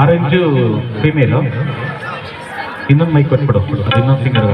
Orange female? ಇನ್ನೊಂದು mic ಕೊಟ್ಬಿಡು. ಇನ್ನೊಂದು ಸಿಂಗರ್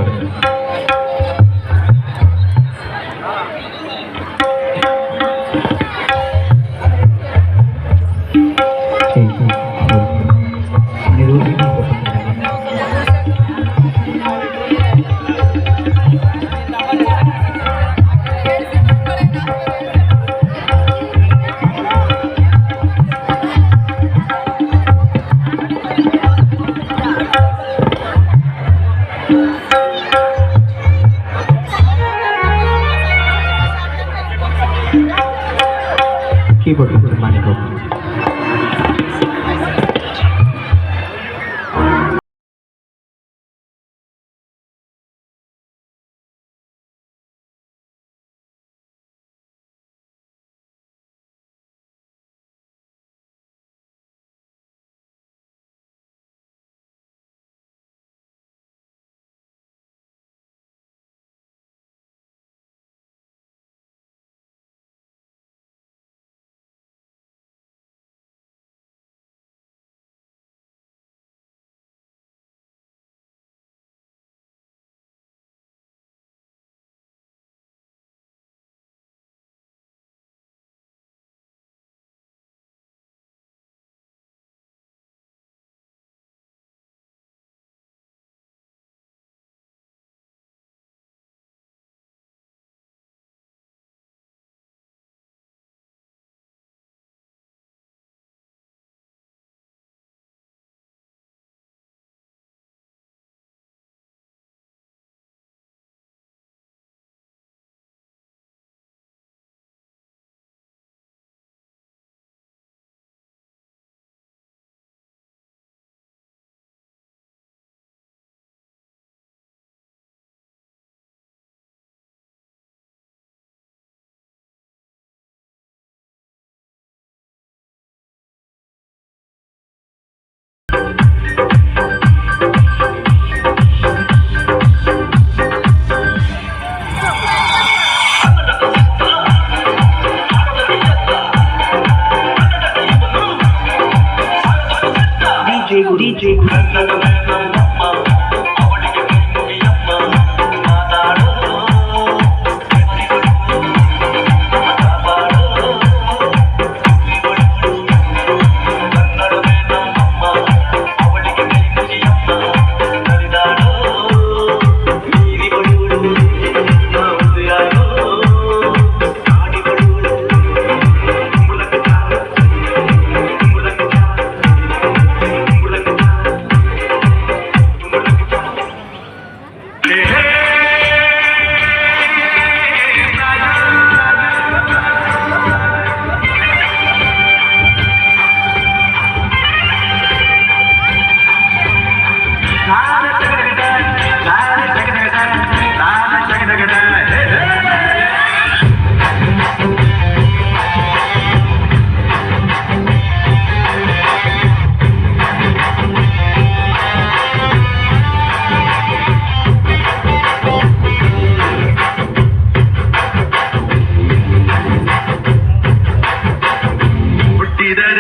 that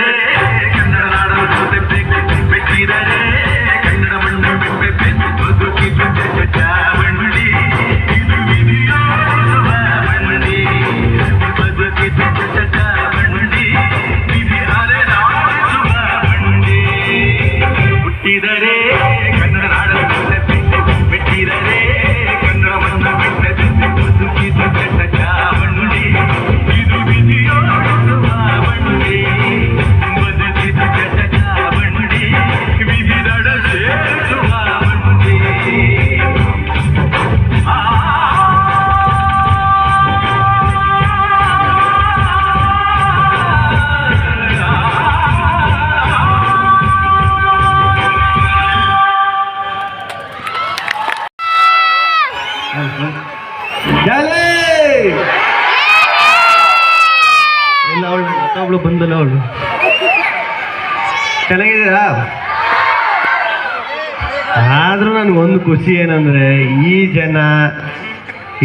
ಖುಷಿ ಏನಂದ್ರೆ ಈ ಜನ,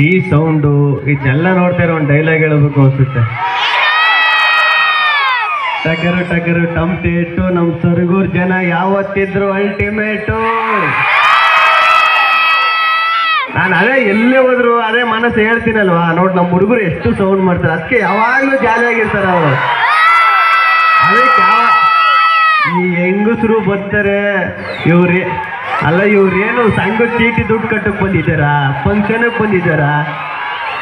ಈ ಸೌಂಡು ಇದನ್ನೆಲ್ಲ ನೋಡ್ತಾ ಒಂದು ಡೈಲಾಗ್ ಹೇಳಬೇಕು ಅನ್ಸುತ್ತೆ. ಟಗರು ಟಗರು ಟಮ್ಟೇಟು ನಮ್ಮ ಸರ್ಗೂರ್ ಜನ ಯಾವತ್ತಿದ್ರು ಅಲ್ಟಿಮೇಟು ನಾನು ಅದೇ ಎಲ್ಲೇ ಹೋದ್ರು ಅದೇ ಮನಸ್ಸು ಹೇಳ್ತೀನಲ್ವಾ? ನೋಡಿ ನಮ್ಮ ಹುಡುಗರು ಎಷ್ಟು ಸೌಂಡ್ ಮಾಡ್ತಾರೆ. ಅದಕ್ಕೆ ಯಾವಾಗಲೂ ಜಾಲಿಯಾಗಿರ್ತಾರೆ ಅವರು. ಅದಕ್ಕೆ ಈ ಹೆಂಗಸರು ಬರ್ತಾರೆ, ಇವ್ರಿ ಅಲ್ಲ, ಇವ್ರೇನು ಸಂಘ ಚೀಟಿ ದುಡ್ಡು ಕಟ್ಟಕ್ ಬಂದಿದ್ದಾರಾ? ಫಂಕ್ಷನ್ಗೆ ಬಂದಿದ್ದಾರಾ?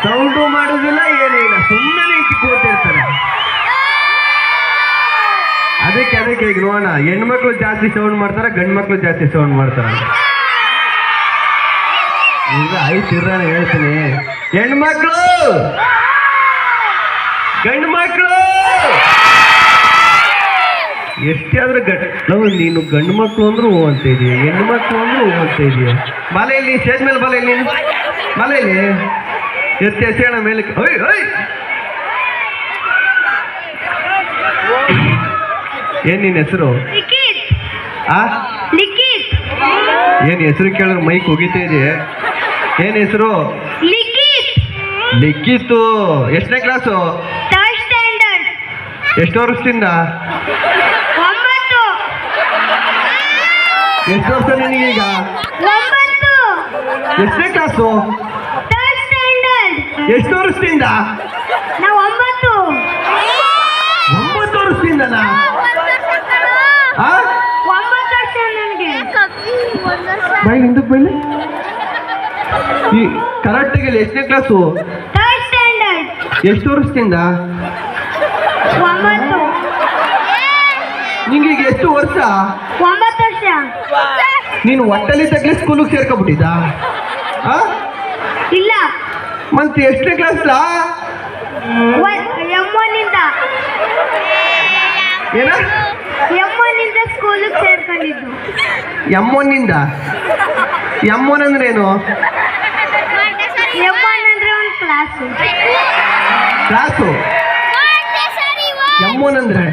ಸೌಂಡು ಮಾಡೋದಿಲ್ಲ, ಏನೂ ಇಲ್ಲ. ಸುಮ್ಮನೆ ಕೂತಿರ್ತಾರೆ ಅದಕ್ಕೆ ಅದಕ್ಕೆ ಈಗ ನೋಡೋಣ. ಹೆಣ್ಮಕ್ಳು ಜಾಸ್ತಿ ಸೌಂಡ್ ಮಾಡ್ತಾರ ಗಂಡು ಮಕ್ಳು ಜಾಸ್ತಿ ಸೌಂಡ್ ಮಾಡ್ತಾರ? ಈಗ ಇರೋಣ ಹೇಳ್ತೀನಿ. ಹೆಣ್ಮಕ್ಳು! ಗಂಡು ಮಕ್ಳು ಎಷ್ಟೇ ಆದ್ರೆ ಗಂಡ್ ನಾವು ನೀನು ಗಂಡು ಮಕ್ಕಳು ಅಂದ್ರೆ ಹೂ ಅಂತ ಇದೀಯ ಹೆಣ್ಣು ಮಕ್ಕಳು ಅಂದ್ರೆ ಹೂ ಅಂತ ಇದೀಯ. ಮಲೆಯಲ್ಲಿ ಸ್ಟೇಜ್ ಮೇಲೆ ಬಲೆಯಲ್ಲಿ ನೀನು. ಮಲೆಯಲ್ಲಿ ಎತ್ತಿ ಎಸೆಯೋಣ ಮೇಲೆ ಓಯ್ ಓಯ್ ಏನ್ ನಿನ್ನ ಹೆಸರು? ಆ? ಏನ್ ಹೆಸರು ಕೇಳಿದ್ರೆ ಮೈಕ್ ಹೋಗಿತಾ ಇದೆ ಏನ್ ಹೆಸರು? ಲಿಖಿತ್. ಲಿಕ್ಕಿತ್ತು ಎಷ್ಟನೇ ಕ್ಲಾಸು? ಎಷ್ಟು ವರ್ಷದಿಂದ ಒಂಬತ್ತು ಎಷ್ಟು ವರ್ಷ ನಿನಗೀಗ ಒಂಬತ್ತು ಎಷ್ಟನೇ ಕ್ಲಾಸು ಎಷ್ಟು ವರ್ಷದಿಂದ? ಒಂಬತ್ತು. ವರ್ಷದಿಂದನಾ? ಆ? ಒಂಬತ್ತು ವರ್ಷ ನನಗೆ. ಬೈ ಹಿಂದಕ್ಕೆ ಬೈಲಿ ಈ ಕರೆಕ್ಟಾಗಿ ಎಷ್ಟನೇ ಕ್ಲಾಸು ಎಷ್ಟು ವರ್ಷದಿಂದ? ನಿಂಗೆ ಈಗ ಎಷ್ಟು ವರ್ಷ? ನೀನು ಒಟ್ಟಲ್ಲಿ ತಗ್ಲಿ ಸ್ಕೂಲಿಗೆ ಸೇರ್ಕೊಬಿಟ್ಟಿದ್ದ? ಆ? ಇಲ್ಲ. ಮತ್ತೆ ಎಷ್ಟನೇ ಕ್ಲಾಸ್ ಎಮ್ಮನಿಂದ. ಏನ? ಎಮ್ಮನಿಂದ ಸ್ಕೂಲಿಗೆ ಸೇರ್ಕೊಂಡಿದ್ದು. ಎಮ್ಮೊನ್ನಿಂದ ಎಮ್ಮೊನ್ ಅಂದ್ರೆ ಏನು ಎಮ್ಮನ್ ಅಂದ್ರೆ ಒಂದು ಕ್ಲಾಸು ಕ್ಲಾಸು ಎಮ್ಮೊನ್ ಅಂದ್ರೆ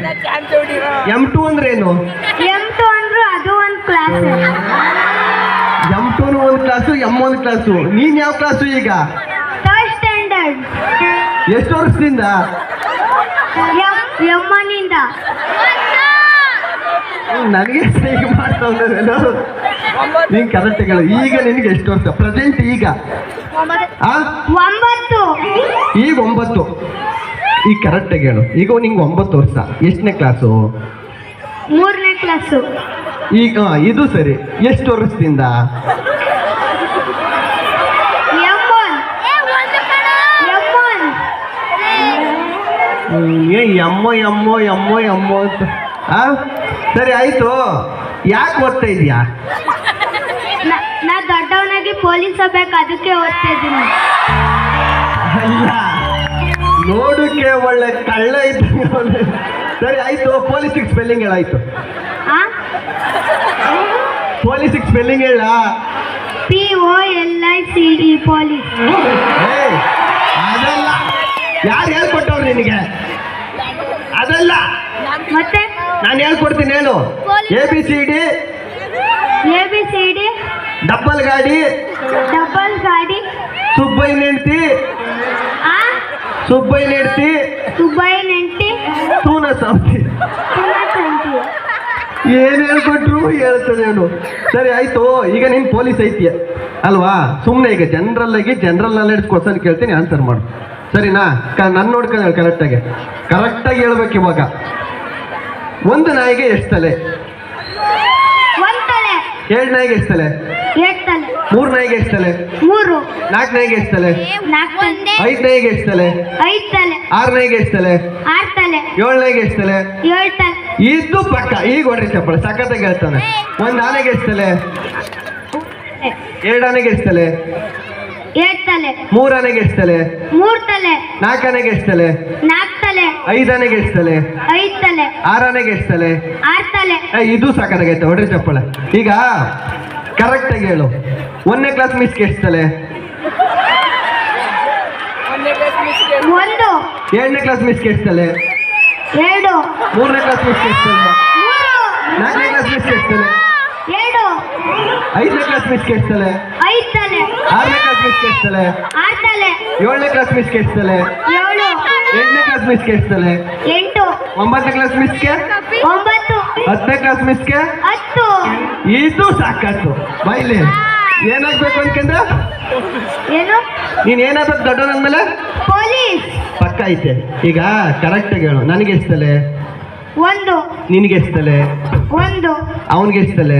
ಎಂ ಟು ಅಂದ್ರೆ ಏನು ಎಂ ಟೂನು ಒಂದು ಕ್ಲಾಸು ಎಂ ಒಂದು ಕ್ಲಾಸು ನೀನ್ ಯಾವ ಕ್ಲಾಸು ಈಗ? ಥರ್ಡ್ ಸ್ಟ್ಯಾಂಡರ್ಡ್ ಎಷ್ಟು ವರ್ಷದಿಂದ? ಎಂ ಎಮ್ಮನಿಂದ. ನನಗೆ ಹೇಗೆ ಮಾಡ್ತಾ? ನೀನ್ ಕರೆಕ್ಟ್ ಹೇಳು ಈಗ ನಿನಗೆ ಎಷ್ಟು ವರ್ಷ? ಪ್ರೆಸೆಂಟ್ ಈಗ. ಒಂಬತ್ತು. ಈಗ ಒಂಬತ್ತು. ಈಗ ಕರೆಕ್ಟಾಗಿ ಹೇಳು. ಈಗ ನಿಂಗೆ ಒಂಬತ್ತು ವರ್ಷ. ಎಷ್ಟನೇ ಕ್ಲಾಸು ಮೂರನೇ ಕ್ಲಾಸು ಈಗ ಇದು ಸರಿ. ಎಷ್ಟು ವರ್ಷದಿಂದ? ಏ ಎಮ್ಮೋ ಎಮ್ಮೋ ಎಮ್ಮೋ ಎಮ್ಮೋ ಅಂತ. ಆ? ಸರಿ ಆಯ್ತು. ಯಾಕೆ ಓದ್ತಾ ಇದೀಯಾ ನಾ ದೊಡ್ಡವನಾಗಿ ಪೊಲೀಸ್ ಆಗ್ಬೇಕು ಅದಕ್ಕೆ ಓದ್ತಾ ಇದ್ದೀನಿ. ಅಲ್ಲ ನೋಡಕ್ಕೆ ಒಳ್ಳೆ ಕಳ್ಳ ಇದ್ದ ಸರಿ ಆಯ್ತು. ಪೊಲೀಸ್ ಸ್ಪೆಲ್ಲಿಂಗ್ ಹೇಳಾಯ್ತು. ಪೊಲೀಸಿಗೆ ಸ್ಪೆಲ್ಲಿಂಗ್ ಹೇಳ. P O L I C E police. ಅದಲ್ಲ. ಯಾರು ಹೇಳ್ಕೊಟ್ಟವ್ರು ನಿನಗೆ? ಅದಲ್ಲ. ಮತ್ತೆ? ನಾನು ಹೇಳ್ಕೊಡ್ತೀನಿ ಏನು A B C D A B C D double ಗಾಡಿ ಡಬಲ್ ಗಾಡಿ. ಸುಬ್ಬೈ ನೆಂಟಿ ಸುಬ್ಬೈ ನೆಂಟಿ ಸುಬ್ಬೈ ನೆಂಟಿ. ಸೂನ ಸಂತಿ ಏನ್ ಹೇಳ್ಕೊಟ್ರು ಹೇಳ್ತದೆ ಅವನು. ಸರಿ ಆಯ್ತು. ಈಗ ನೀನ್ ಪೊಲೀಸ್ ಐತಿಯ ಅಲ್ವಾ? ಸುಮ್ಮನೆ ಈಗ ಜನರಲ್ ಆಗಿ ಜನರಲ್ ನಾಲೆಡ್ಜ್ ಕ್ವಶನ್ ಕೇಳ್ತೀನಿ ಆನ್ಸರ್ ಮಾಡು. ಸರಿನಾ? ಕ ನನ್ನ ನೋಡ್ಕೊಂಡು ಹೇಳಿ ಕರೆಕ್ಟಾಗಿ ಕರೆಕ್ಟಾಗಿ ಹೇಳ್ಬೇಕು ಇವಾಗ. ಒಂದು ನಾಯಿಗೆ ಎಷ್ಟು ತಲೆ? ಒಂದ್ ತಲೆ. ಎರಡು ನಾಯಿಗೆ ಎಷ್ಟು ತಲೆ? ಮೂರ್ ತಲೆ. ಮೂರು ನಾಯಿಗೆ ಎಷ್ಟು ತಲೆ? ಮೂರು. ನಾಲ್ಕು ನಾಯಿಗೆ ಎಷ್ಟು ತಲೆ? ನಾಲ್ಕು ತಲೆ. ಐದು ನಾಯಿಗೆ ಎಷ್ಟು ತಲೆ? ಐದು ತಲೆ. ಆರು ನಾಯಿಗೆ ಎಷ್ಟು ತಲೆ? ಆರ್ ತಲೆ. ಏಳು ನಾಯಿಗೆ ಎಷ್ಟು ತಲೆ? ಏಳು ತಲೆ. ಇದು ಪಕ್ಕ. ಈಗ ಹೊಡ್ರಿ ಚಪ್ಪಳ ಸಖತ್ತಾಗಿ ಹೇಳ್ತಾನೆ ಒಂದ್ ಆನೆ ಎಷ್ಟು ಎರಡನೆ ಎರಡು ಆನೆಗೆ ಎಷ್ಟು ತಲೆ ಎರಡ್ ತಲೆ ಮೂರು ಆನೆಗೆ ಎಷ್ಟು ತಲೆ ಮೂರ್ ತಲೆ ನಾಲ್ಕು ಆನೆಗೆ ನಾಲ್ಕ್ ತಲೆ ಐದು ಆನೆಗೆ ತಲೆ ಐದ್ ತಲೆ ಆರು ಆನೆಗೆ ಆರ್ ತಲೆ ಏ, ಇದು ಸಾಕಾಗೈತೆ ಹೊಡ್ರಿ ಚಪ್ಪಳ ಈಗ ಕರೆಕ್ಟಾಗಿ ಹೇಳು. ಒಂದನೇ ಕ್ಲಾಸ್ ಮಿಸ್ ಎಷ್ಟು ತಲೆ ಒಂದು. ಎರಡನೇ ಕ್ಲಾಸ್ ಮಿಸ್ ಎಷ್ಟು ತಲೆ ಎರಡು ಮೂರನೇ ಕ್ಲಾಸ್ ಮಿಸ್ ಎಷ್ಟು ಮೂರು. ನಾಲ್ಕನೇ ಕ್ಲಾಸ್ ಮಿಸ್ ಎಷ್ಟು ತಲೆ? ಎರಡು ಐದನೇ ಕ್ಲಾಸ್ ಮಿಸ್ ಎಷ್ಟು ತಲೆ? ಐದ್ ತಲೆ. ಆರನೇ ಕ್ಲಾಸ್ ಮಿಸ್ ಕೆಡ್ಸ್ತಾಳೆ ಆರನೇ ಏಳನೇ ಕ್ಲಾಸ್ ಮಿಸ್ ಕೆಡ್ಸ್ತಾಳೆ ಏಳು. ಎಂಟನೇ ಕ್ಲಾಸ್ ಮಿಸ್ ಕೆಡ್ಸ್ತಾಳೆ ಎಂಟು. ಒಂಬತ್ತನೇ ಕ್ಲಾಸ್ ಮಿಸ್ಗೆ ಒಂಬತ್ತು. ಹತ್ತನೇ ಕ್ಲಾಸ್ ಮಿಸ್ಗೆ ಹತ್ತು. ಇದು ಸಾಕತ್ತು. ಬೈಲಿ ಏನಾಗ್ಬೇಕು ಅನ್ಕಂದ್ರ ಏನು? ನೀನ್ ಏನಾಗ್ಬೇಕು ಅಂದ ಪೊಲೀಸ್ ಪಕ್ಕ ಐತೆ. ಈಗ ಕರೆಕ್ಟ್ ಆಗಿ ಹೇಳು. ನನಗೆ ಎಷ್ಟಲೆ ಒಂದು. ನಿನಗೆ ಎಷ್ಟಲೆ ಒಂದು. ಅವನಿಗೆ ಎಷ್ಟಲೆ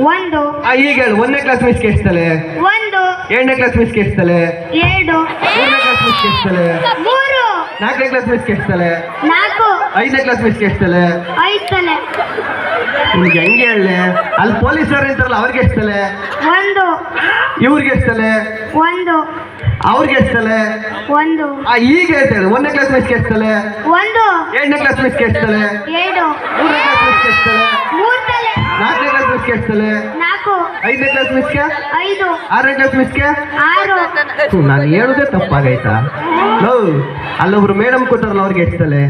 ಒಂದು. ಈಗ ಹೇಳು. ಒಂದನೇ ಕ್ಲಾಸ್ ಮಿಸ್ಗೆ ಎಷ್ಟಲೆ ಒಂದು. ಎರಡನೇ ಕ್ಲಾಸ್ ಮಿಸ್ಗೆ ಎಷ್ಟಲೆ ಎರಡು. ಮೂರನೇ ಕ್ಲಾಸ್ ಮಿಸ್ಗೆ ಎಷ್ಟಲೆ ಮೂರು. ನಾಲ್ಕನೇ ಕ್ಲಾಸ್ ಮಿಸ್ ಕೇಳ್ತಾಳೆ ನಾಲ್ಕು. ಐದನೇ ಕ್ಲಾಸ್ ಮಿಸ್ ಕೇಳ್ತಾಳೆ ಐದನೇ. ನಿಮ್ಗೆ ಹೆಂಗೆ ಹೇಳಿ ಅಲ್ಲಿ ಪೊಲೀಸರು ಇರ್ತಾರಲ್ಲ ಅವ್ರಿಗೆ ಎಷ್ಟಲೆ ಒಂದು. ಇವ್ರಿಗೆ ಎಷ್ಟಲೆ ಒಂದು. ಅವ್ರಿಗೆ ಎಷ್ಟಲೆ ಒಂದು. ಆ ಈಗ ಹೇಳ್ತಾರೆ ಒಂದನೇ ಕ್ಲಾಸ್ ಮಿಸ್ ಕೇಳ್ತಾಳೆ ಒಂದು. ಎರಡನೇ ಕ್ಲಾಸ್ ಮಿಸ್ ಕೇಳ್ತಾಳೆ ಎರಡು. ಮೂರನೇ ಕ್ಲಾಸ್ ಮಿಸ್ ಕೇಳ್ತಾಳೆ ಮೂರನೇ ನಾಲ್ಕನೇ ಕ್ಲಾಸ್ ಮಿಸ್ಗೆ ಎಷ್ಟಲೆ ನಾಲ್ಕು. ಐದನೇ ಕ್ಲಾಸ್ ಮಿಸ್ಗೆ ಐದು. ಆರನೇ ಕ್ಲಾಸ್ ಮಿಸ್ಗೆ ಆರು. ಥು, ನಾನು ಹೇಳುದೇ ತಪ್ಪಾಗೈತಾ? ಲೋ ಅಲ್ಲೊಬ್ರು ಮೇಡಮ್ ಕೂತಾರಲ್ಲ ಅವ್ರಿಗೆ ಎಷ್ಟಲೆ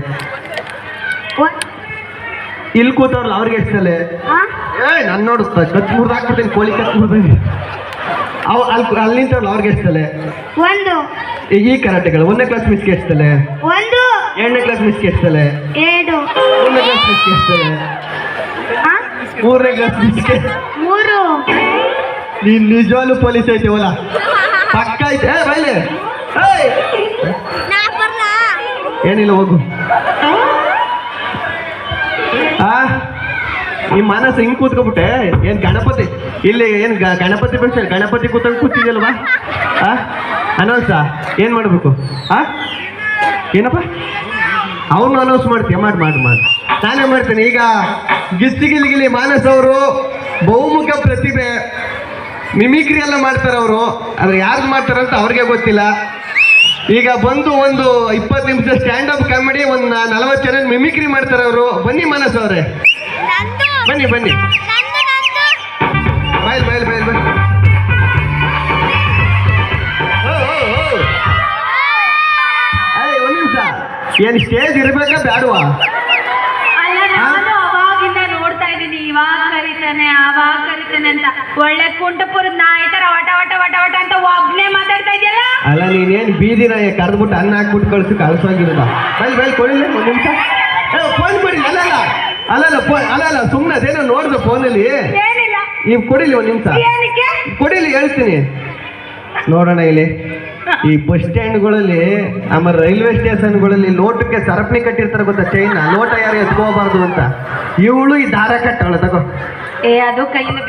ಇಲ್ಲಿ ಕೂತವ್ರಲ್ಲ ಅವ್ರಿಗೆ ಎಷ್ಟಲೆ ಆ? ಏ ನಾನು ನೋಡು ಕತ್ ಮುರ್ದು ಹಾಕ್ಬಿಡ್ತೀನಿ ಕೋಳಿ ಕತ್ ಮುರ್ದು ಅವ್ ಅಲ್ಲಿ ಅಲ್ಲಿ ಅವ್ರಿಗೆ ಎಷ್ಟಲೆ ಒಂದು. ಈ ಕರಾಟೆಗಳು ಒಂದನೇ ಕ್ಲಾಸ್ ಮಿಸ್ಗೆ ಎಷ್ಟಲೆ ಒಂದು. ಎರಡನೇ ಕ್ಲಾಸ್ ಮಿಸ್ಗೆ ಎಷ್ಟಲೆ ಎರಡು. ಮೂರನೇ ಕ್ಲಾಸ್ ಮಿಸ್ಗೆ ಎಷ್ಟಲೆ? ಮೂರನೇ ಮಿಸ್ಗೆ ಮೂರು. ನೀನ್ ನಿಜವಾಗ್ಲೂ ಪೊಲೀಸ್ ಐತಿವಲ್ಲ ಪಕ್ಕ ಐತೆ. ಏ ಬೈಲೆ ಏಯ್! ಏನಿಲ್ಲ ಹೋಗು. ಆ? ಈ ಮನಸ್ಸು ಹಿಂಗ್ ಕೂತ್ಕೊಬಿಟ್ಟೆ? ಏನ್ ಗಣಪತಿ? ಇಲ್ಲಿ ಏನ್ ಗ- ಗಣಪತಿ ಫಂಕ್ಷನ್ ಗಣಪತಿ ಕೂತ್ಕೊಂಡು ಕೂತಿದ್ಯಲ್ವಾ? ಆ? ಅನೌನ್ಸ ಏನ್ ಮಾಡ್ಬೇಕು? ಆ? ಏನಪ್ಪ? ಅವನು ಅನೌನ್ಸ್ ಮಾಡ್ತೀಯ? ಮಾಡಿ ಮಾಡಿ ಮಾಡಿ. ನಾನೇ ಮಾಡ್ತೇನೆ. ಈಗ ಗಿಸ್ತಿಗಿಲಿಗಿಲಿ ಗಿಲಿಗಿಲಿ ಮಾನಸ್ ಅವರು ಬಹುಮುಖ ಪ್ರತಿಭೆ ಮಿಮಿಕ್ರಿ ಎಲ್ಲ ಮಾಡ್ತಾರೆ ಅವರು. ಆದ್ರೆ ಯಾರು ಮಾಡ್ತಾರಂತ ಅವ್ರಿಗೆ ಗೊತ್ತಿಲ್ಲ. ಈಗ ಬಂದು ಒಂದು ಇಪ್ಪತ್ತು ನಿಮಿಷ ಸ್ಟ್ಯಾಂಡ್ ಅಪ್ ಕಾಮಿಡಿ ಒಂದು ನಲವತ್ತು ಜನ ಮಿಮಿಕ್ರಿ ಮಾಡ್ತಾರೆ ಅವರು. ಬನ್ನಿ ಮಾನಸ್ ಅವರೇ. ಬನ್ನಿ ಬನ್ನಿ. ಬಾಯ್ ಬಾಯ್ ಬಾಯ್ ಬಯಲ್ ಏನ್ ಸ್ಟೇಜ್ ಇರ್ಬೇಕಾ ಬ್ಯಾಡವಾ? ಅಲ್ಲ ನಾನು ಅವಾಗಿಂದ ನೋಡ್ತಾ ಇದ್ದೀನಿ ಇವಾಗ ಕರಿತಾನೆ ಅವಾಗ ಕರಿತಾನೆ ಅಂತ. ಒಳ್ಳೆ ಕುಂಟಪುರದ ನಾಯಿ ತರ ವಟ ವಟ ವಟ ವಟ ಅಂತ ಒಬ್ನೇ ಮಾತಾಡ್ತಾ ಇದೆಯಲ್ಲ? ಅಲ್ಲ ನೀನೇನ್ ಬೀದಿ ನಾಯಿ ಕರೆದ್ಬಿಟ್ಟು ಅನ್ನ ಹಾಕ್ಬಿಟ್ಟು ಕಳ್ಸಿ ಕಳ್ಸೋಗಿರೋದ ಬೈಲ್ ಬೈಲ್ ಕೊಡಿಲ್ಲ ಒಂದ್ ನಿಮಿಷ. ಫೋನ್ ಕೊಡಿ ಅಲ್ಲಲ್ಲ ಅಲ್ಲಲ್ಲ ಫೋನ್ ಅಲ್ಲಲ್ಲ ಸುಮ್ಮನೆ ಅದೇನೋ ನೋಡ್ದೆ ಫೋನಲ್ಲಿ ಏನಿಲ್ಲ. ನೀವು ಕೊಡಿಲಿ ಒಂದ್ ನಿಮಿಷ. ಏನಕ್ಕೆ? ಕೊಡಿಲಿ ಹೇಳ್ತೀನಿ. ನೋಡೋಣ ಇಲ್ಲಿ. ಈ ಬಸ್ ಸ್ಟ್ಯಾಂಡ್ಗಳಲ್ಲಿ ಆಮೇಲೆ ರೈಲ್ವೆ ಸ್ಟೇಷನ್ಗಳಲ್ಲಿ ಲೋಟಕ್ಕೆ ಸರಪಣಿ ಕಟ್ಟಿರ್ತಾರೆ ಗೊತ್ತಾ ಚೈನ್ ಲೋಟ ಯಾರು ಎತ್ಕೋಬಾರ್ದು ಅಂತ? ಇವಳು ಈ ದಾರ ಕಟ್ಟವಳ ತಗೋ. ಏ ಅದು ಕೈಯಿಂದ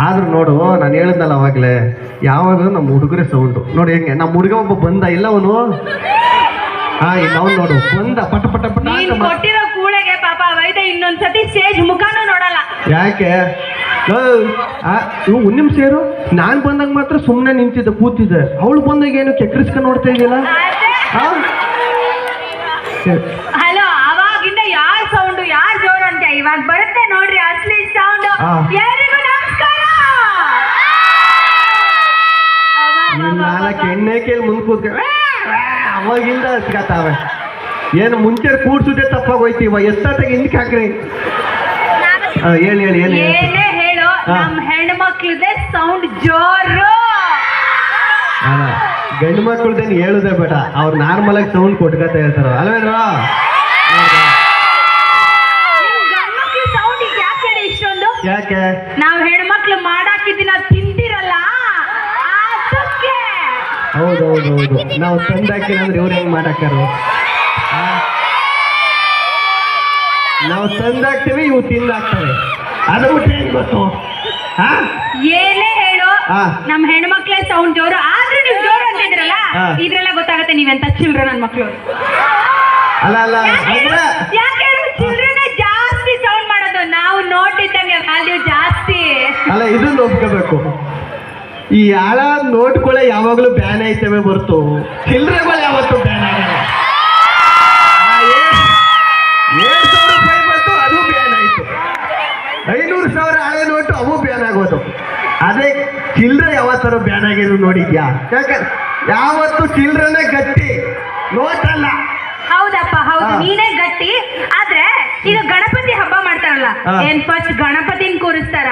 ಆದ್ರೂ ನೋಡು ನಾನು ಹೇಳಿದ್ನಲ್ಲ ಅವಾಗಲೇ ಯಾವಾಗಲೂ ನಮ್ಮ ಹುಡುಗರೇ ಸೌಂಡು ನೋಡಿ ಹೆಂಗೆ ನಮ್ಮ ಹುಡುಗ ಒಬ್ಬ ಬಂದ ಇಲ್ಲ ಅವನು? ಹಾ ಇಲ್ಲ ಅವ್ನು ನೋಡು ಬಂದ ಪಟ ಪಟ ಪಟ ನೀನ್ ಅಂತ ಮಾ- ಕೊಟ್ಟಿರೋ ಕೂಳೆಗೆ ಪಾಪ ಇನ್ನೊಂದ್ಸತಿ ಸ್ಟೇಜ್ ಮುಖಾನು ನೋಡಲ್ಲ. ಯಾಕೆ? ಇವು ನಿಮಿಷ ಇರು. ನಾನ್ ಬಂದಾಗ ಮಾತ್ರ ಸುಮ್ಮನೆ ನಿಂತಿದ್ದೆ ಕೂತಿದ್ದೆ. ಅವಳು ಬಂದಾಗ ಏನು ಕೆಕ್ರಿಸ್ಕ ನೋಡ್ತಾ ಇದೆಯಲ್ಲ? ಹಲೋ ಅವಾಗಿಂದ ಯಾರ್ ಸೌಂಡು ಯಾರ್ ಜೋರು ಅಂತ? ಇವಾಗ ಬರುತ್ತೆ ನೋಡ್ರಿ ಅಸಲಿ ಸೌಂಡ್ ಆ. ಎಲ್ರಿಗೂ ನಮಸ್ಕಾರ! ನಾಲ್ಕು ಎಣ್ಣೆ ಕೇಳಿ ಮುಂದೆ ಕೂತ್ಕ. ಅವಾಗಿಂದ ಹಚ್ಕತಾವೆ ಏನು ಮುಂಚೆ ಕೂಡ್ಸುದೇ ತಪ್ಪಾಗೋಯ್ತು ಇವ. ಎತ್ತಾಗ ಹಿಂದಕ್ಕೆ ಹಾಕ್ರಿ? ಹಾ, ಹೇಳಿ ಹೇಳಿ ಹೇಳಿ ಏನೇ ಹೇಳು. ಆ. ನಮ್ ಹೆಣ್ಮಕ್ಳಿದೆ ಸೌಂಡ್ ಜೋರು. ಗಂಡು ಮಕ್ಕಳದೇನು ಹೇಳುದೇ ಬೇಡ. ಅವ್ರು ನಾರ್ಮಲ್ ಆಗಿ ಸೌಂಡ್ ಕೊಟ್ಕೊತಾ ಇರ್ತಾರ. ಅಲ್ವೇನ್ರ ಸೌಂಡ್ ಯಾಕೆ ಇಷ್ಟೊಂದು? ಯಾಕೆ? ನಾವ್ ಹೆಣ್ಮಕ್ಳು ಮಾಡಾಕಿದ್ದೀನ ತಿಂದಿರಲ್ಲ? ಅದಕ್ಕೆ. ಹೌದು ಹೌದು ಹೌದು. ನಾವು ತಂದಾಕಿರ ಅಂದ್ರೆ ಇವ್ರು ಹೆಂಗ್ ಮಾಡಾಕ್ಯಾರು ಆ? ನಾವು ತಂದಾಕ್ತೇವೆ ಇವು ತಿಂದಾಕ್ತವೆ ಅದು ಬಿಟ್ಟು ಗೊತ್ತು? ಹಾ? ಏನೇ ಹೇಳು ನಮ್ಮ ನಮ್ ಹೆಣ್ಮಕ್ಳೇ ಸೌಂಡ್ ಜೋರು ಆದ್ರೂ ನೀವು ಜೋರು ಅಂತಿದ್ರಲ್ಲ ಆ. ಇದ್ರೆಲ್ಲ ಗೊತ್ತಾಗತ್ತೆ ನೀವೆಂತ ಚಿಲ್ಡ್ರ ನನ್ ಮಕ್ಳು. ಅಲ್ಲ ಅಲ್ಲ. ಅಂದ್ರೆ ಯಾಕೆ ಚಿಲ್ಡ್ರನ್ ಜಾಸ್ತಿ ಸೌಂಡ್ ಮಾಡೋದು? ನಾವು ನೋಟಿದ್ದಂಗೆ ವ್ಯಾಲ್ಯೂ ಜಾಸ್ತಿ. ಅಲ್ಲ ಇದನ್ನ ಒಪ್ಕೋಬೇಕು. ಈ ಆಳ ನೋಟ್ಗಳೇ ಯಾವಾಗಲೂ ಬ್ಯಾನ್ ಐತವೆ ಬರ್ತು ಚಿಲ್ಲರೆಗಳು ಯಾವತ್ತೂ ಬ್ಯಾನ್ ಆಗೋದು ಅದೇ ಚಿಲ್ಲರೆ ಯಾವತ್ತಾರು ಬ್ಯಾನ್ ಆಗಿದ್ರು ನೋಡಿದ್ಯಾ? ಯಾಕಂದ್ರೆ ಯಾವತ್ತು ಚಿಲ್ಲರೆನೇ ಗಟ್ಟಿ? ನೋಟಲ್ಲ ಅಲ್ಲ ಹೌದಪ್ಪ ಹೌದು. ನೀನೇ ಗಟ್ಟಿ ಆದ್ರೆ ಈಗ ಗಣಪತಿ ಹಬ್ಬ ಮಾಡ್ತಾರಲ್ಲ. ಏನ್ ಫಸ್ಟ್ ಗಣಪತಿನ ಕೂರಿಸ್ತಾರ.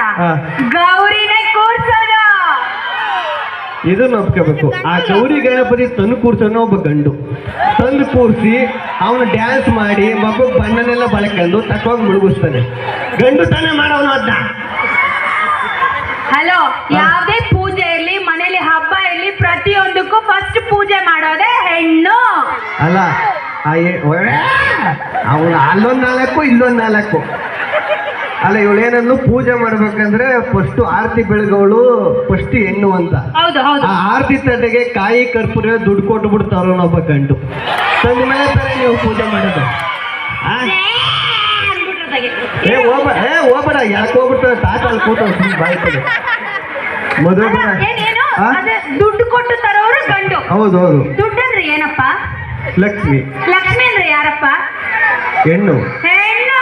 ಗೌರಿನೇ ಕೂರ್ಸೋದು. ಇದು ಒಪ್ಕೋಬೇಕು ಆ ಗೌರಿ ಗಣಪತಿ ತಂದು ಕೂರ್ಸೋನೋ ಒಬ್ಬ ಗಂಡು. ತಂದು ಕೂರಿಸಿ ಅವನು ಡ್ಯಾನ್ಸ್ ಮಾಡಿ ಮಗು ಬಣ್ಣನೆಲ್ಲ ಬಳಕೊಂಡು ತಕೊಂಡ್ ಮುಳುಗಿಸ್ತಾನೆ. ಗಂಡು ತಾನೇ ಮಾಡೋನು ಅದನ್ನ ಹಲೋ ಯಾವ್ದೇ ಪೂಜೆ ಇರ್ಲಿ ಮನೇಲಿ ಹಬ್ಬ ಇರ್ಲಿ ಪ್ರತಿಯೊಂದಕ್ಕೂ ಫಸ್ಟ್ ಪೂಜೆ ಮಾಡೋದೇ ಹೆಣ್ಣು. ಅಲ್ಲ ಅವನು ಅಲ್ಲೊಂದ್ ನಾಲ್ಕು ಇಲ್ಲೊಂದ್ ನಾಲ್ಕು. ಅಲ್ಲ ಇವಳೇನನ್ನು ಪೂಜೆ ಮಾಡ್ಬೇಕಂದ್ರೆ ಫಸ್ಟ್ ಆರತಿ ಬೆಳಗವಳು ಫಸ್ಟ್ ಹೆಣ್ಣು ಅಂತ. ಆ ಆರತಿ ತಟ್ಟೆಗೆ ಕಾಯಿ ಕರ್ಪೂರ ದುಡ್ಡು ಕೊಟ್ಟು ಬಿಡ್ತಾರ ಒಬ್ಬ ಗಂಡು. ತಂದ ಮೇಲೆ ನೀವು ಪೂಜೆ ಮಾಡೋದು. ಆ? ಏ ಹೋಗ ಏ ಹೋಗ್ಬೇಡ ಯಾಕೆ ಹೋಗ್ಬಿಟ್ಟು ತಾತ ಅಲ್ಲಿ ಕೂತ ಬಾಯ್ತದೆ. ಮದುವೆ ದುಡ್ಡು ಕೊಟ್ಟು ತರೋರು ಗಂಡು. ಹೌದು ಹೌದು. ದುಡ್ಡು ಅಂದ್ರೆ ಏನಪ್ಪ? ಲಕ್ಷ್ಮಿ. ಲಕ್ಷ್ಮಿ ಅಂದ್ರೆ ಯಾರಪ್ಪ? ಹೆಣ್ಣು. ಹೆಣ್ಣು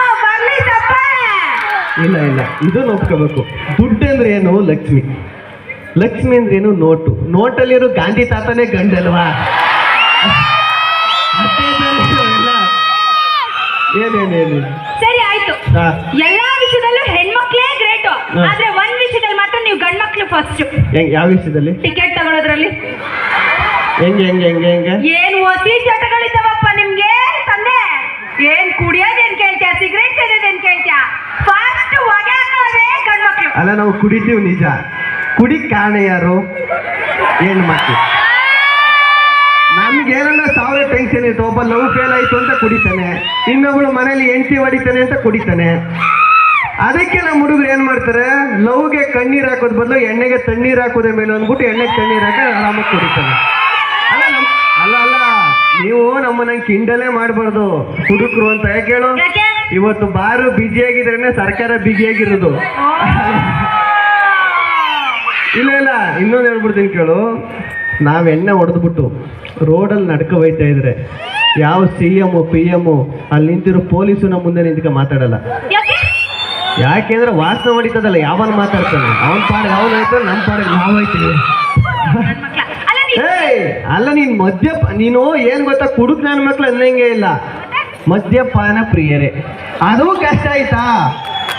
ಇಲ್ಲ ಇಲ್ಲ. ಇದು ಒಪ್ಕೋಬೇಕು. ದುಡ್ಡು ಅಂದ್ರೆ ಏನು? ಲಕ್ಷ್ಮಿ. ಲಕ್ಷ್ಮಿ ಅಂದ್ರೆ ಏನು? ನೋಟು. ನೋಟಲ್ಲಿರೋ ಗಾಂಧಿ ತಾತನೇ ಗಂಡಲ್ವಾ. ಏನೇನೇನು. ಎಲ್ಲಾ ವಿಷಯದಲ್ಲೂ ಹೆಣ್ಮಕ್ಳೇ ಗ್ರೇಟ್. ಆದ್ರೆ ಒಂದ್ ವಿಷಯದಲ್ಲಿ ಮಾತ್ರ ನೀವು ಗಂಡ್ ಮಕ್ಳು ಫಸ್ಟ್ ಹೆಂಗ್ ಯಾವ ವಿಷಯದಲ್ಲಿ? ಟಿಕೆಟ್ ತಗೊಳ್ಳೋದ್ರಲ್ಲಿ ಹೆಂಗೆ ಹೆಂಗೆ ಹೆಂಗೆ ಹೆಂಗೆ? ಏನ್ ಒಸಿ ಚಟಗಳಿದ್ದಾವಪ್ಪ ನಿಮ್ಗೆ? ತಂದೆ. ಏನ್ ಕುಡಿಯೋದೇನ್ ಕೇಳ್ತ್ಯಾ? ಸಿಗರೇಟ್ ಸೇದೋದೇನ್ ಕೇಳ್ತ್ಯಾ? ಫಸ್ಟ್ ಹೊಗೆ ಹಾಕೋದೇ ಗಂಡ್ ಮಕ್ಳು ಅಲ್ಲ ನಾವು ಕುಡಿತೀವಿ ನಿಜ. ಕುಡಿ ಕಾರಣ ಯಾರು ನಮ್ಗೆ ಏನನ್ನ ಸಾವಿರ ಟೆನ್ಷನ್ ಇತ್ತು ಒಬ್ಬ ಲವ್ ಫೇಲ್ ಆಯ್ತು ಅಂತ ಕುಡಿತಾನೆ. ಇನ್ನೊಬ್ಳು ಮನೇಲಿ ಎಂಟಿ ಹೊಡಿತಾನೆ ಅಂತ ಕುಡಿತಾನೆ. ಅದಕ್ಕೆ ನಮ್ಮ ಹುಡುಗರು ಏನು ಮಾಡ್ತಾರೆ? ಲವ್ಗೆ ಕಣ್ಣೀರು ಹಾಕೋದ್ ಬದಲು ಎಣ್ಣೆಗೆ ತಣ್ಣೀರು ಹಾಕೋದೇ ಮೇಲೆ ಅಂದ್ಬಿಟ್ಟು ಎಣ್ಣೆಗೆ ತಣ್ಣೀರು ಹಾಕಿ ಆರಾಮಾಗಿ ಕುಡಿತಾನೆ. ಅಲ್ಲ ಅಲ್ಲ ಅಲ್ಲ. ನೀವು ನಮ್ಮನ್ನ ಕಿಂಡಲೇ ಮಾಡಬಾರ್ದು. ಹುಡುಗರು ಅಂತ ಯಾಕೆ ಹೇಳು? ಇವತ್ತು ಬಾರು ಆಗಿದ್ರೇನೆ ಸರ್ಕಾರ ಬಿಗಿಯಾಗಿರೋದು ಇಲ್ಲ ಇಲ್ಲ. ಇನ್ನೊಂದು ಹೇಳ್ಬಿಡ್ತೀನಿ ಕೇಳು. ನಾವ್ ಎಣ್ಣೆ ಹೊಡೆದ್ಬಿಟ್ಟು ರೋಡಲ್ಲಿ ನಡ್ಕೊ ಹೋಯ್ತಾ ಇದ್ರೆ ಯಾವ ಸಿ ಎಂ ಪಿ ಎಮ್ಮು ಅಲ್ಲಿ ನಿಂತಿರೋ ಪೊಲೀಸು ನಮ್ಮ ಮುಂದೆ ನಿಂತ್ಕ ಮಾತಾಡಲ್ಲ. ಯಾಕೆ? ಯಾಕೆಂದ್ರೆ ವಾಸನೆ ಹೊಡಿತದಲ್ಲ ಯಾವನ್ ಮಾತಾಡ್ತಾನೆ? ಅವನ್ ಪಾಡಿಗೆ ಅವನ ಹೋಯ್ತು ನಮ್ಮ ಪಾಡಿಗೆ ಏಯ್ ಅಲ್ಲ ನೀನ್ ಮದ್ಯಪ ನೀನು ಏನ್ ಗೊತ್ತಾ ಕುಡುಕ್ ನನ್ನ ಮಕ್ಳು ಅನ್ನಂಗೆ ಇಲ್ಲ. ಮದ್ಯಪಾನ ಪ್ರಿಯರೇ. ಅದು ಕಷ್ಟ ಆಯ್ತಾ?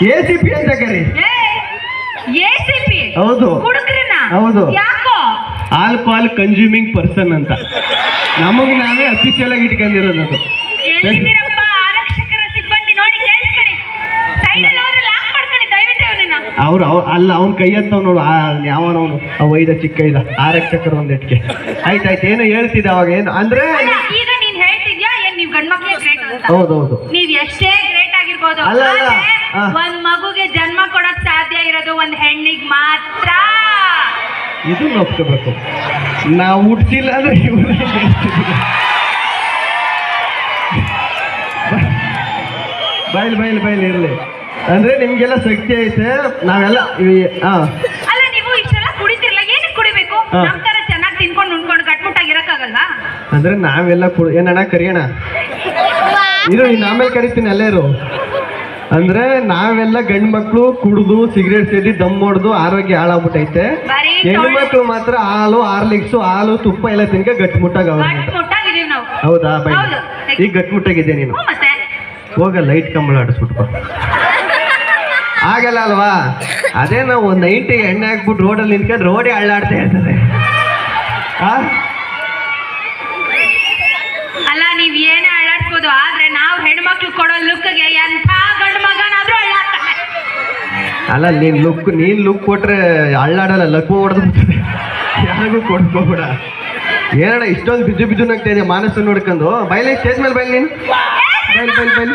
ಎ ಸಿ ಪಿ ಅಂತ ಕರಿ. ಹೌದು. ಹೌದು. ಆಲ್ಕೋಹಾಲ್ ಕನ್ಸ್ಯೂಮಿಂಗ್ ಪರ್ಸನ್ ಅಂತ. ನಮಗ್ ನಾವೇ ಅಫಿಷಿಯಲ್ ಆಗಿ ಇಟ್ಕೊಂಡಿರೋದು ಅದು. ಅವ್ರು ಅವ್ ಅಲ್ಲ ಅವ್ನ ಕೈ ಅಂತ ನೋಡು ಆ ಯಾವನವನು ಆ ವೈದ ಚಿಕ್ಕ ಇದ ಆರಕ್ಷಕರು ಒಂದೆಟ್ಗೆ ಆಯ್ತಾಯ್ತು ಏನು ಹೇಳ್ತಿದ್ದ ಅವಾಗ ಏನು? ಅಂದ್ರೆ ಈಗ ನೀನ್ ಹೇಳ್ತಿದ್ಯಾ? ಏನ್ ನೀವು ಗಂಡ್ಮಕ್ಳೇ ಗ್ರೇಟ್ ಅಂತ? ಹೌದೌದು. ನೀವ್ ಎಷ್ಟೇ ಗ್ರೇಟ್ ಆಗಿರ್ಬೋದು ಅಲ್ಲ, ಒಂದ್ ಮಗುಗೆ ಜನ್ಮ ಕೊಡಕ್ ಸಾಧ್ಯ ಇರೋದು ಒಂದ್ ಹೆಣ್ಣಿಗೆ ಮಾತ್ರ. ಇದು ಒಪ್ಕೋಬೇಕು ನಾವು ಹುಟ್ಟಿಲ್ಲ ಅಂದ್ರೆ ಬಯಲು ಬಯಲು ಬೈಲ್ ಬೈಲ್ ಬೈಲ್ ಇರ್ಲಿ. ಅಂದ್ರೆ ನಿಮ್ಗೆಲ್ಲ ಶಕ್ತಿ ಐತೆ ನಾವೆಲ್ಲ ಹಾಂ ಅಲ್ಲ ನೀವು ಇಷ್ಟೆಲ್ಲ ಕುಡಿತಿರ್ಲ ಏನಕ್ಕೆ ಕುಡಿಬೇಕು? ಹಾ. ನಮ್ ತರ ಚೆನ್ನಾಗಿ ತಿನ್ಕೊಂಡು ಉಣ್ಕೊಂಡು ಕಟ್ಮುಟ್ಟಾಗಿ ಇರಕ್ಕಾಗಲ್ವಾ ಅಂದ್ರೆ ನಾವೆಲ್ಲ ಕುಡ್ ಏನಣ್ಣ ಕರಿಯೋಣ ಇರು ನೀನು ಆಮೇಲೆ ಕರಿತೀನಿ ಅಲ್ಲೇ ಇರು. ಅಂದ್ರೆ ನಾವೆಲ್ಲ ಗಂಡ್ ಮಕ್ಕಳು ಕುಡಿದು ಸಿಗರೇಟ್ ಸೇರಿ ದಮ್ ಹೊಡೆದು ಆರೋಗ್ಯ ಹಾಳಾಗ್ಬಿಟ್ಟೈತೆ. ಹೆಣ್ಣು ಮಕ್ಕಳು ಮಾತ್ರ ಹಾಲು ಹಾರ್ಲಿಕ್ಸು ಹಾಲು ತುಪ್ಪ ಎಲ್ಲ ತಿನ್ಕ ನಾವು. ಹೌದಾ? ಬೈ. ಈಗ ಗಟ್ಟಿಮುಟ್ಟಾಗಿದೆ ನೀನು? ಹೋಗ ಲೈಟ್ ಕಂಬಳ ಆಡಿಸ್ಬಿಟ್ಟು ಆಗಲ್ಲ ಅಲ್ವಾ? ಅದೇ ನಾವು ನೈಂಟಿಗೆ ಎಣ್ಣೆ ಹಾಕ್ಬಿಟ್ಟು ರೋಡಲ್ಲಿ ನಿಂತ್ಕೊಂಡು ರೋಡೇ ಅಳ್ಳಾಡ್ತಾ ಇರ್ತದೆ ಅಲ್ಲ, ನೀನ್ ಲುಕ್ ನೀನ್ ಲುಕ್ ಕೊಟ್ರೆ ಅಳ್ಳಾಡಲ್ಲ ಲಕ್ಕು ಹೊಡೆದು ಯಾರಿಗೂ ಕೊಡ್ಕೋಬೇಡ. ಏನಣ್ಣ, ಇಷ್ಟೊಂದು ಬಿಜು ಬಿಜು ನಗ್ತಾ ಇದೆ ಮಾನಸ ನೋಡ್ಕೊಂಡು? ಬೈಲಿ ಸ್ಟೇಜ್ ಮೇಲೆ ಬೈಲ್ ನೀನು. ಬೈಲಿ, ಬೈಲ್ ಬೈಲ್.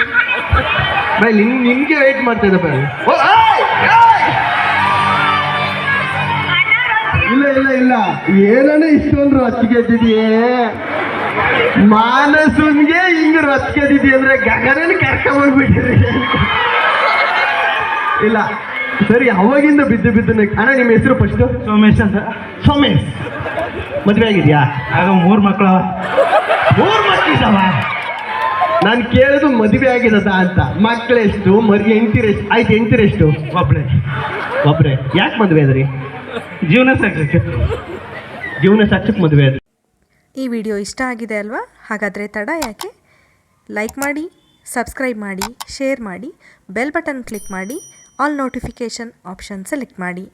ಬೈಲ್, ನಿನ್, ನಿನ್ಗೆ ವೆಯ್ಟ್ ಮಾಡ್ತಾ ಇದ್ದೆ ಬೈಲ್! ಇಲ್ಲ ಇಲ್ಲ ಇಲ್ಲ. ಏನಣ್ಣ, ಇಷ್ಟೊಂದು ರೊಚ್ಚಿಗೆ ಎದ್ದಿದೆಯೇ ಮಾನಸನ್ಗೆ ಹಿಂಗ್ ರೊಚ್ಚಿಗೆ ಎದ್ದಿದ್ದಿ ಅಂದ್ರೆ ಗಗನನ ಕರ್ಕೊಂಡ್ಬಿಟ್ಟಿದೆ ಇಲ್ಲ. ಸರಿ ಅವಾಗಿಂದ ಬಿದ್ದು ಬಿದ್ದು ಅಣ್ಣ ನಿಮ್ಮ ಹೆಸರು ಫಸ್ಟ್ ಸೋಮೇಶ್ ಅಂತ. ಸೋಮೇಶ್. ಮದುವೆ ಆಗಿದ್ಯಾ? ಆಗ ಮೂರು ಮಕ್ಕಳು ಮೂರ್ ಮಕ್ಕಳಿದಾವ ನಾನು ಕೇಳೋದು ಮದುವೆ ಆಗಿದದ ಅಂತ. ಮಕ್ಕಳೆಷ್ಟು ಮರಿ ಎಂಟಿರೆಷ್ಟು ಆಯ್ತು ಎಂಟಿರೆಷ್ಟು ಒಬ್ಬರೇ ಒಬ್ಬರೇ ಯಾಕೆ ಮದುವೆ ಅದ್ರಿ ಜೀವನ ಸಾಕ್ಸಕ್ಕೆ ಜೀವನ ಸಾಕ್ಷಕ್ಕೆ ಮದುವೆ ಅದ್ರಿ ಈ ವಿಡಿಯೋ ಇಷ್ಟ ಆಗಿದೆ ಅಲ್ವಾ? ಹಾಗಾದರೆ ತಡ ಯಾಕೆ? ಲೈಕ್ ಮಾಡಿ ಸಬ್ಸ್ಕ್ರೈಬ್ ಮಾಡಿ ಶೇರ್ ಮಾಡಿ ಬೆಲ್ ಬಟನ್ ಕ್ಲಿಕ್ ಮಾಡಿ. ಆಲ್ ನೋಟಿಫಿಕೇಷನ್ ಆಪ್ಷನ್ ಸೆಲೆಕ್ಟ್ ಮಾಡಿ.